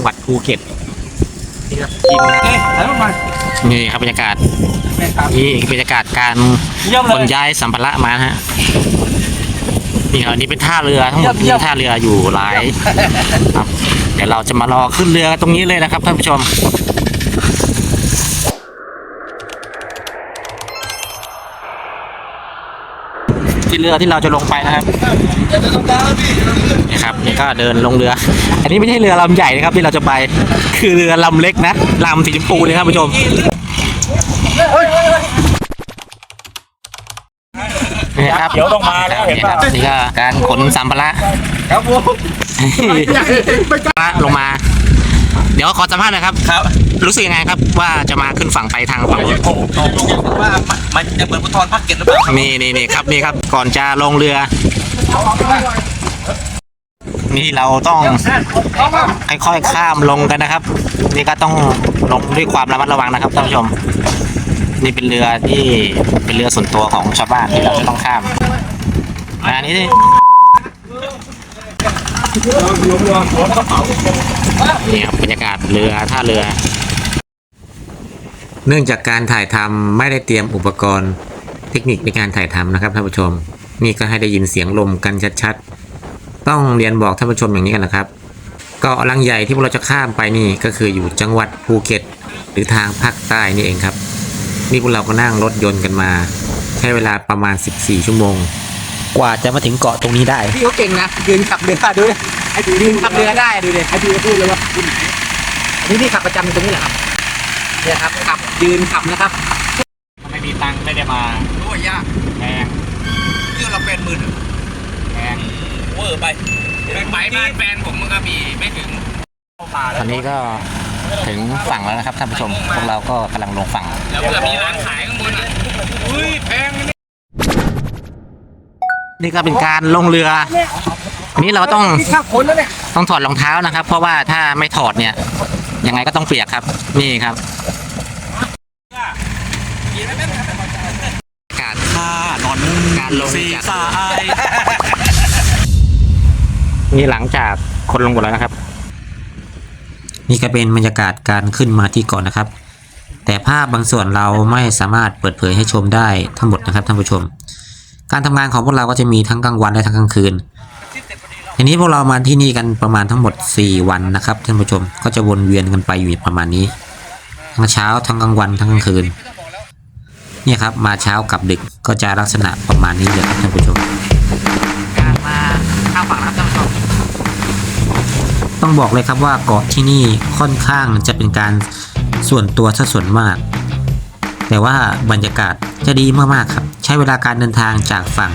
จังหวัดภูเก็ตนี่ครับเอ๊ะแล้วมานี่ครับบรรยากาศแม่ครับนี่บรรยากาศการเยี่ยมขเลนยย้ายสัมภาระมานะฮะนี่ครับอันนี่เป็นท่าเรือทั้งหมดเยี่ยมมีท่าเรืออยู่หลายครับเดี๋ยวเราจะมารอขึ้นเรือตรงนี้เลยนะครับท่านผู้ชม ที่เรือที่เราจะลงไปนะครับนี่ครับนี่ก็เดินลงเรือ อันนี้ไม่ใช่เรือลำใหญ่นะครับที่เราจะไปคือเรือลำเล็กนะลำสีชมพูเลยครับผู้ชมนี่ครับเดี๋ยวต้องมาแล้วเห็นนี่ป่ะครับนี่ก็การขนสัมภาระครับผมลงมาเดี๋ยวขอสัมภาษณ์หน่อยครับ ครับรู้สึกยังไงครับว่าจะมาขึ้นฝั่งไปทางฝั่งโอ้โหว่ามันจะเหมือนพุทธรภาคเก็ตหรือเปล่านี่นี่นี่ครับนี่ครับก่อนจะลงเรือ นี่เราต้องค่อยๆข้ามลงกันนะครับ นี่ก็ต้องลงด้วยความระมัดระวังนะครับท่านผู้ชม นี่เป็นเรือที่เป็นเรือส่วนตัวของชาวบ้านที่เราจะต้องข้ามอันนี้ นี่ครับบรรยากาศเรือท่าเรือ เนื่องจากการถ่ายทำไม่ได้เตรียมอุปกรณ์ เทคนิคในการถ่ายทำนะครับท่านผู้ชม นี่ก็ให้ได้ยินเสียงลมกันชัดๆ ต้องเรียนบอกท่านผู้ชมอย่างนี้กันนะครับเกาะลังใหญ่ที่พวกเราจะข้ามไปนี่ก็คืออยู่จังหวัดภูเก็ต หรือทางภาคใต้นี่เองครับ นี่พวกเราก็นั่งรถยนต์กันมา ใช้เวลาประมาณ 14 ชั่วโมง กว่าจะมาถึงเกาะตรงนี้ได้ พี่เขาเก่งนะยืนขับเรือดูดิไอ้ดูยืนขับเรือได้ดูดิไอ้ดูพูดเลยว่าคุณไหนอันนี้พี่ขับประจำตรงนี้แหละครับเนี่ยครับขับยืนขับนะครับไม่มีตังค์ไม่ได้มาโอ้ยยากแพงเรื่องเราเป็นหมื่นแพงเวอร์ไปไปบ้านแฟนผมมันก็มีไม่ถึงตอนนี้ก็ถึงฝั่งแล้วนะครับท่านผู้ชม พวกเราก็กำลังลงฝั่ง แล้วเผื่อมีร้านขายข้างบนอะอุ้ยแพง นี่ก็เป็นการลงเรือนนี้เราต้องต้องถอดรองเท้านะครับ เพราะว่าถ้าไม่ถอดเนี่ยยังไงก็ต้องเปียกครับ นี่ครับการค่านอนการลงสีจากสายนี่หลังจากคนลงหมดแล้วนะครับ นี่ก็เป็นบรรยากาศการขึ้นมาที่เกาะนะครับ แต่ภาพบางส่วนเราไม่สามารถเปิดเผยให้ชมได้ทั้งหมดนะครับท่านผู้ชม การทำงานของพวกเราก็จะมีทั้งกลางวันและทั้งกลางคืน ทีนี้พวกเรามาที่นี่กันประมาณทั้งหมด 4 วันนะครับท่านผู้ชมก็จะวนเวียนกันไปอยู่ประมาณนี้ ทั้งเช้าทั้งกลางวันทั้งกลางคืนเนี่ยครับมาเช้ากับดึกก็จะลักษณะประมาณนี้เลยครับท่านผู้ชมการมาข้ามฝั่งนะครับท่านผู้ชมต้องบอกเลยครับว่าเกาะที่นี่ค่อนข้างจะเป็นการส่วนตัวซะส่วนมาก แต่ว่าบรรยากาศจะดีมากๆครับ ใช้เวลาการเดินทางจากฝั่ง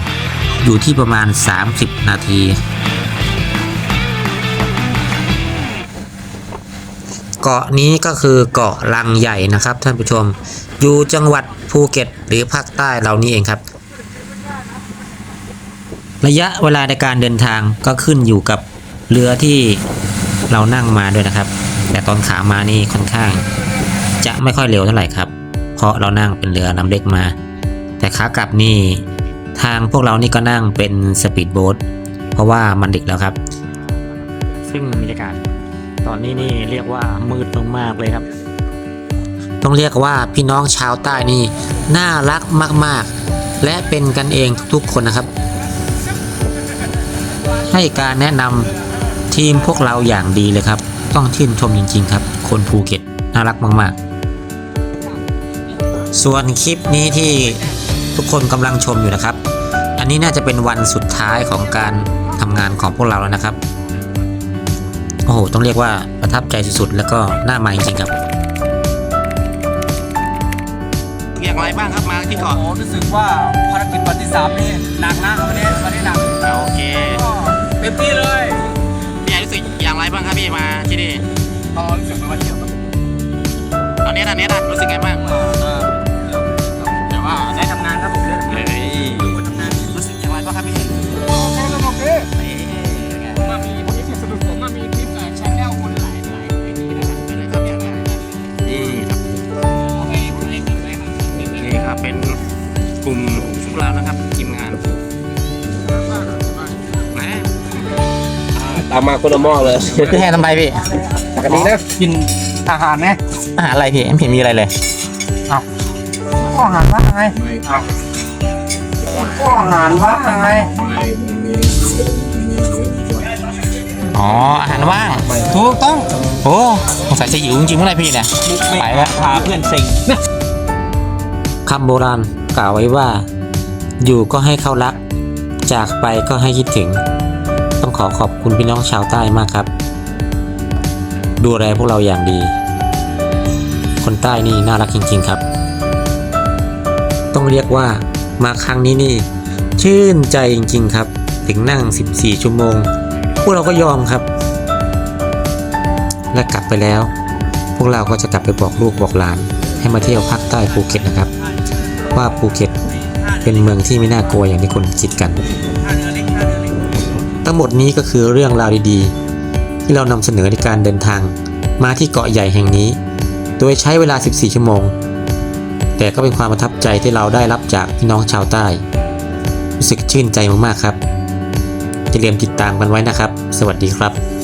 อยู่ที่ประมาณ 30 นาที เกาะนี้ก็คือเกาะลังใหญ่นะครับท่านผู้ชม อยู่จังหวัดภูเก็ตหรือภาคใต้เรานี่เองครับ ระยะเวลาในการเดินทางก็ขึ้นอยู่กับเรือที่เรานั่งมาด้วยนะครับ แต่ตอนขามานี่ค่อนข้าง จะไม่ค่อยเร็วเท่าไหร่ครับ เพราะเรานั่งเป็นเรือลำเล็กมา แต่ขากลับนี่ทางพวกเรานี่ก็นั่งเป็นสปีดโบ๊ทเพราะว่ามันดึกแล้วครับ ซึ่งบรรยากาศตอนนี้นี่เรียกว่ามืดมากๆเลยครับ ต้องเรียกว่าพี่น้องชาวใต้นี่น่ารักมากๆ และเป็นกันเองทุกๆคนนะครับ ให้การแนะนำทีมพวกเราอย่างดีเลยครับ ต้องชื่นชมจริง ๆ ครับ คนภูเก็ตน่ารักมาก ๆ ส่วนคลิปนี้ที่ทุกคนกำลังชมอยู่นะครับ อันนี้น่าจะเป็นวันสุดท้ายของการทำงานของพวกเราแล้วนะครับ โอ้โห ต้องเรียกว่าประทับใจสุดๆ แล้วก็น่ามาจริงๆครับ อย่างไรบ้างครับมาที่โอ้เกาะโหรู้สึกว่าภารกิจวันที่สามนี่หนักนะวันนี้วันนี้หนักโอเคก็เต็มที่เลยพี่ใหญ่รู้สึกอย่างไรบ้างครับพี่มาที่นี่เออรู้สึกเป็นวันเที่ยวครับตอนนี้ตอนนี้นะรู้สึกไงบ้าง นะตามมาคนละหม้อเลยพี่ให้ทำไรพี่กันนี้นะกินอาหารไหมอาหารอะไรพี่ไม่เห็นมีอะไรเลยก็อาหารว่าไงก็อาหารว่าไงอ๋ออาหารว่างถูกต้องโอ้สงสัยจะหิวจริงๆเมื่อไหร่พี่เนี่ยไปแล้วพาเพื่อนสิงคำโบราณกล่าวไว้ว่า อยู่ก็ให้เข้ารัก จากไปก็ให้คิดถึงต้อง ขอขอบคุณพี่น้องชาวใต้มากครับ ดูแลพวกเราอย่างดี คนใต้นี่น่ารักจริง ๆครับ ต้องเรียกว่ามาครั้งนี้นี่ ชื่นใจจริง ๆ ครับ ถึงนั่ง 14 ชั่วโมง พวกเราก็ยอมครับ และกลับไปแล้ว พวกเราก็จะกลับไปบอกลูกบอกหลาน ให้มาเที่ยวภาคใต้ภูเก็ตนะครับ ว่าภูเก็ตเป็นเมืองที่ไม่น่ากลัวอย่างที่คนคิดกัน ทั้งหมดนี้ก็คือเรื่องราวดีๆ ที่เรานำเสนอในการเดินทาง มาที่เกาะใหญ่แห่งนี้ โดยใช้เวลา 14 ชั่วโมง แต่ก็เป็นความประทับใจที่เราได้รับจากพี่น้องชาวใต้ รู้สึกชื่นใจมากๆครับอย่าลืมติดตามกันไว้นะครับ สวัสดีครับ